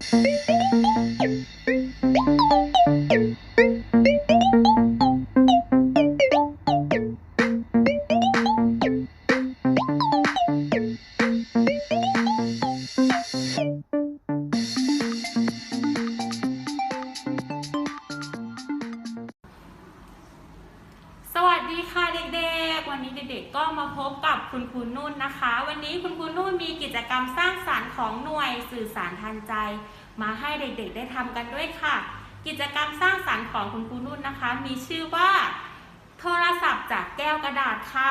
ส วัสดีค่ะเด็กๆ วันนี้เด็กๆ ก็มาพบกับคุณครูนุ่นนะคะ วันนี้คุณครูนุ่นมีกิจกรรมสร้างสรรค์ของหน่วยสื่อสารทันใจ มาให้เด็กๆ ได้ทำกันด้วยค่ะ กิจกรรมสร้างสรรค์ของคุณครูนุ่นนะคะ มีชื่อว่า โทรศัพท์จากแก้วกระดาษค่ะ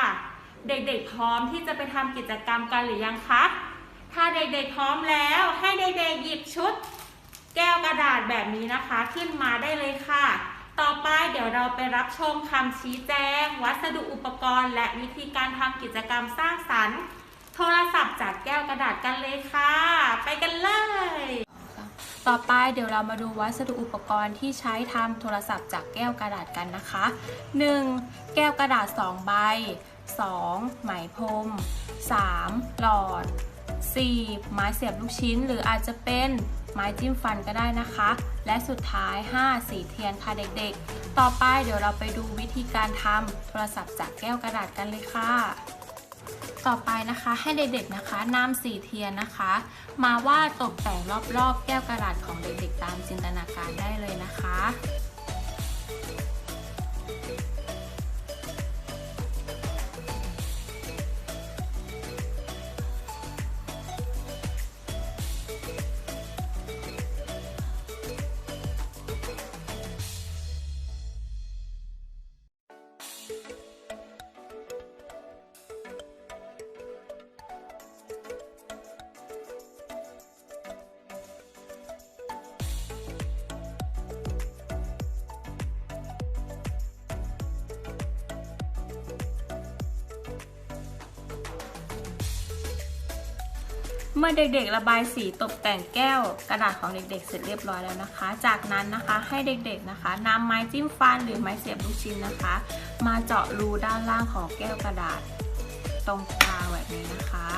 เด็กๆ พร้อมที่จะไปทำกิจกรรมกันหรือยังคะ ถ้าเด็กๆ พร้อมแล้วให้เด็กๆ หยิบชุด แก้วกระดาษแบบนี้นะคะ ขึ้นมาได้เลยค่ะ ต่อไปเดี๋ยวเราไปรับชมคำชี้แจง วัสดุอุปกรณ์ และวิธีการทำกิจกรรมสร้างสรรค์ โทรศัพท์จากแก้วกระดาษกันเลยค่ะ ไปกันเลย ต่อไปเดี๋ยวเรามาดูวัสดุอุปกรณ์ที่ใช้ทำโทรศัพท์จากแก้วกระดาษกันนะคะ 1. แก้วกระดาษ 2 ใบ 2. ไหมพรม 3. หลอด 4. ไม้เสียบลูกชิ้น หรืออาจจะเป็นไม้จิ้มฟันก็ได้นะคะ และสุดท้าย 5. สีเทียนค่ะเด็กๆ ต่อไปเดี๋ยวเราไปดูวิธีการทำโทรศัพท์จากแก้วกระดาษกันเลยค่ะ ต่อไปนะคะให้เด็กๆนะคะนำสีเทียนนะคะ มาวาดตกแต่งรอบๆ แก้วกระดาษของเด็กๆ ตามจินตนาการได้เลยนะคะ เมื่อเด็กๆ ระบายสีตกแต่งแก้วกระดาษของเด็กๆ เสร็จเรียบร้อยแล้วนะคะ จากนั้นนะคะให้เด็กๆนะคะนำไม้จิ้มฟันหรือไม้เสียบลูกชิ้นนะคะ มาเจาะรูด้านล่างของแก้วกระดาษ ตรงกลางแบบนี้นะคะ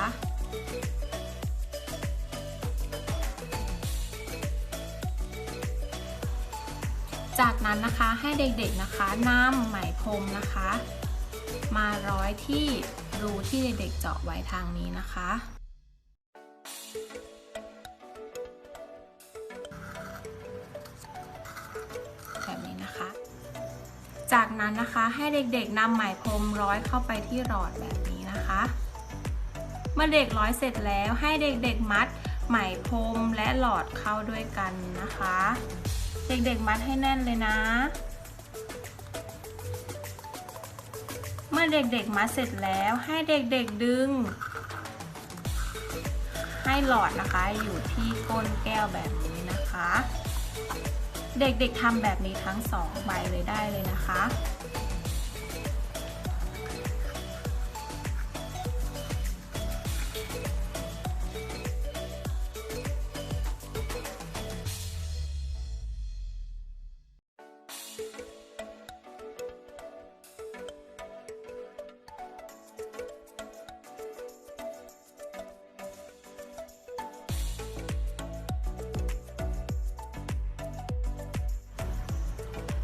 จากนั้นนะคะให้เด็กๆนะคะนำไหมพรมนะคะ มาร้อยที่รูที่เด็กๆเจาะไว้ทางนี้นะคะ จากนั้นนะคะให้เด็กๆนำไหมพรมร้อยเข้าไปที่หลอดแบบนี้นะคะ เมื่อเด็กร้อยเสร็จแล้วให้เด็กๆมัดไหมพรมและหลอดเข้าด้วยกันนะคะ เด็กๆมัดให้แน่นเลยนะ เมื่อเด็กๆมัดเสร็จแล้วให้เด็กๆดึง ให้หลอดนะคะอยู่ที่ก้นแก้วแบบนี้นะคะ เด็กๆทำแบบนี้ทั้งสองใบเลยได้เลยนะคะ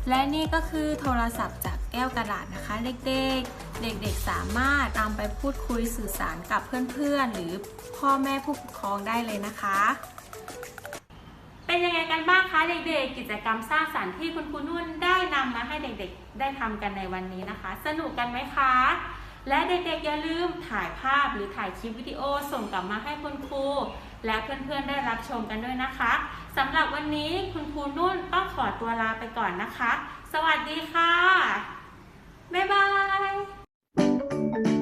และนี่ก็คือโทรศัพท์จากแก้วกระดาษนะคะ เด็กๆ เด็กๆ สามารถนำไปพูดคุยสื่อสารกับเพื่อนๆ หรือพ่อแม่ผู้ปกครองได้เลยนะคะ เป็นยังไงกันบ้างคะเด็กๆ กิจกรรมสร้างสรรค์ที่คุณครูนุ่นได้นำมาให้เด็กๆ ได้ทำกันในวันนี้นะคะ สนุกกันไหมคะ และเด็กๆอย่าลืมถ่ายภาพหรือถ่ายคลิปวิดีโอส่งกลับมาให้คุณครู และเพื่อนๆได้รับชมกันด้วยนะคะสำหรับวันนี้คุณครูนุ่นต้องขอตัวลาไปก่อนนะคะ สวัสดีค่ะ บ๊ายบาย